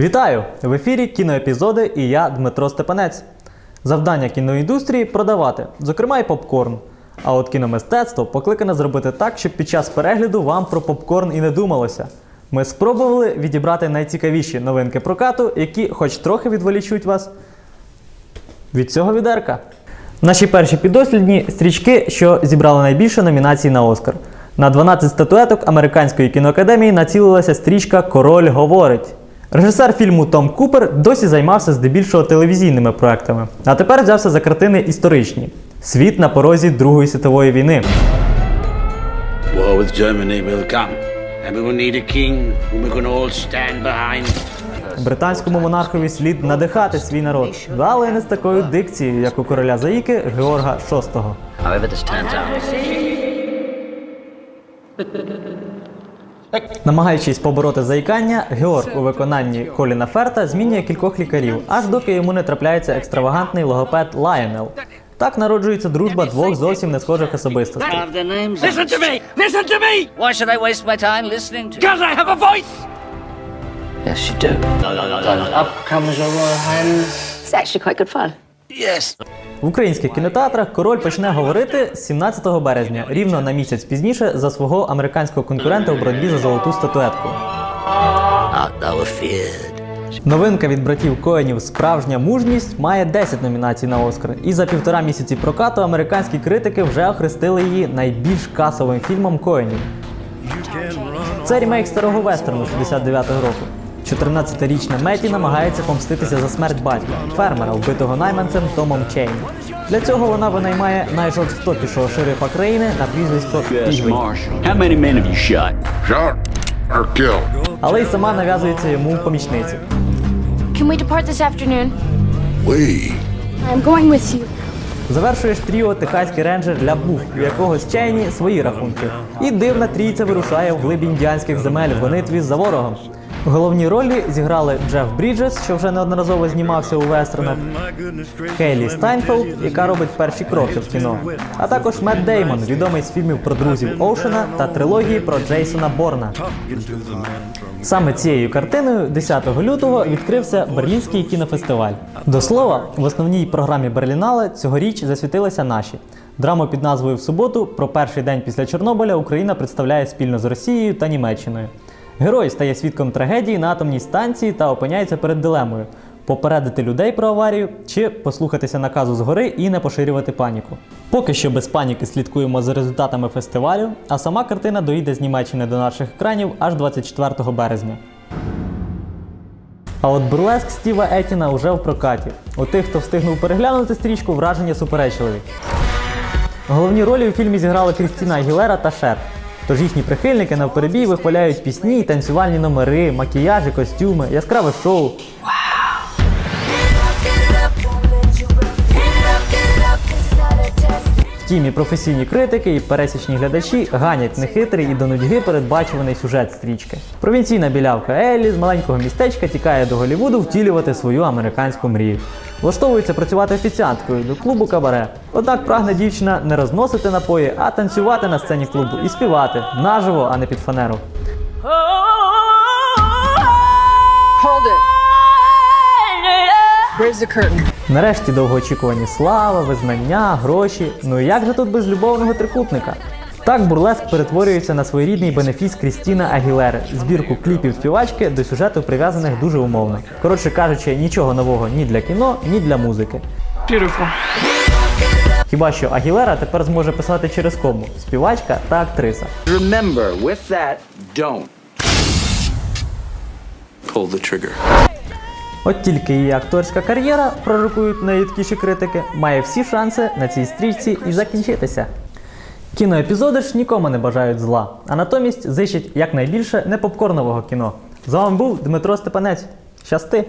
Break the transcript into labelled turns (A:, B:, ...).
A: Вітаю! В ефірі кіноепізоди і я Дмитро Степанець. Завдання кіноіндустрії продавати, зокрема і попкорн. А от кіномистецтво покликане зробити так, щоб під час перегляду вам про попкорн і не думалося. Ми спробували відібрати найцікавіші новинки прокату, які хоч трохи відволічуть вас від цього відерка. Наші перші піддослідні стрічки, що зібрали найбільше номінацій на Оскар. На 12 статуеток Американської кіноакадемії націлилася стрічка Король говорить. Режисер фільму Том Купер досі займався здебільшого телевізійними проектами, а тепер взявся за картини історичні. Світ на порозі Другої світової війни.
B: War with Germany will come, and we will need a king whom we can all stand behind.
A: Британському монархові слід надихати свій народ, але не з такою дикцією, як у короля Заїки Георга VI.
B: However this turns out,
A: Намагаючись побороти заїкання, Георг у виконанні Коліна Ферта змінює кількох лікарів, аж доки йому не трапляється екстравагантний логопед Лайонел. Так народжується дружба двох зовсім не схожих особистостей.
B: have their names.
C: Listen to me! Listen to me!
B: Why should I waste my time listening to?
C: Because I have a voice!
B: Yes, you do. Up comes your royal highness.
D: It's actually quite good fun.
B: Yes.
A: В українських кінотеатрах король почне говорити 17 березня, рівно на місяць пізніше за свого американського конкурента у боротьбі за золоту статуетку. Новинка від братів Коенів Справжня мужність має 10 номінацій на Оскар. І за півтора місяці прокату американські критики вже охрестили її найбільш касовим фільмом Коенів. Це ремейк старого вестерну 69-го року. 14-річна Меті намагається помститися за смерть батька, фермера, вбитого найманцем Томом Чейні. Для цього вона винаймає найжорстокішого шерифа країни на прізвисько Пігвій.
E: How many men have you shot?
F: Shot or killed?
A: але й сама нав'язується йому в помічниці.
G: Can we depart this afternoon?
F: We.
G: I'm going with you.
A: Завершуєш тріо техаський рейнджер для буф, у якого з чайні свої рахунки. І дивна трійця вирушає в глибі індіанських земель в гонитві за ворогом. У головній ролі зіграли Джеф Бріджес, що вже неодноразово знімався у вестернах, Хейлі Стайнфелд, яка робить перші кроки в кіно, а також Мет Деймон, відомий з фільмів про друзів Оушена та трилогії про Джейсона Борна. Саме цією картиною 10 лютого відкрився Берлінський кінофестиваль. До слова, в основній програмі Берлінале цьогоріч засвітилися наші. Драму під назвою В суботу про перший день після Чорнобиля Україна представляє спільно з Росією та Німеччиною. Герой стає свідком трагедії на атомній станції та опиняється перед дилемою: попередити людей про аварію чи послухатися наказу згори і не поширювати паніку. Поки що без паніки слідкуємо за результатами фестивалю, а сама картина доїде з Німеччини до наших екранів аж 24 березня. А от бурлеск Стіва Етіна вже в прокаті. У тих, хто встигнув переглянути стрічку, враження суперечливі. Головні ролі у фільмі зіграли Крістіна Агілера та Шер. Тож їхні прихильники навперебій вихваляють пісні, танцювальні номери, макіяжі, костюми, яскраве шоу. Втім, і професійні критики, і пересічні глядачі ганять нехитрий і до нудьги передбачуваний сюжет стрічки. Провінційна білявка Еллі з маленького містечка тікає до Голлівуду втілювати свою американську мрію. Влаштовується працювати офіціанткою до клубу кабаре. Однак прагне дівчина не розносити напої, а танцювати на сцені клубу і співати наживо, а не під фанеру.
D: The curtain?
A: Нарешті довгоочікувані слава, визнання, гроші. Ну і як же тут без любовного трикутника? Так бурлеск перетворюється на своєрідний бенефіс Крістіна Агілери, збірку кліпів співачки до сюжету прив'язаних дуже умовно. Коротше кажучи, нічого нового ні для кіно, ні для музики. Хіба що Агілера тепер зможе писати через кому співачка та актриса.
E: Remember, with that, don't pull the trigger.
A: От тільки її акторська кар'єра, пророкують найрідкіші критики, має всі шанси на цій стрічці і закінчитися. Кіноепізоди ж нікому не бажають зла, а натомість зичать якнайбільше непопкорнового кіно. З вами був Дмитро Степанець. Щасти!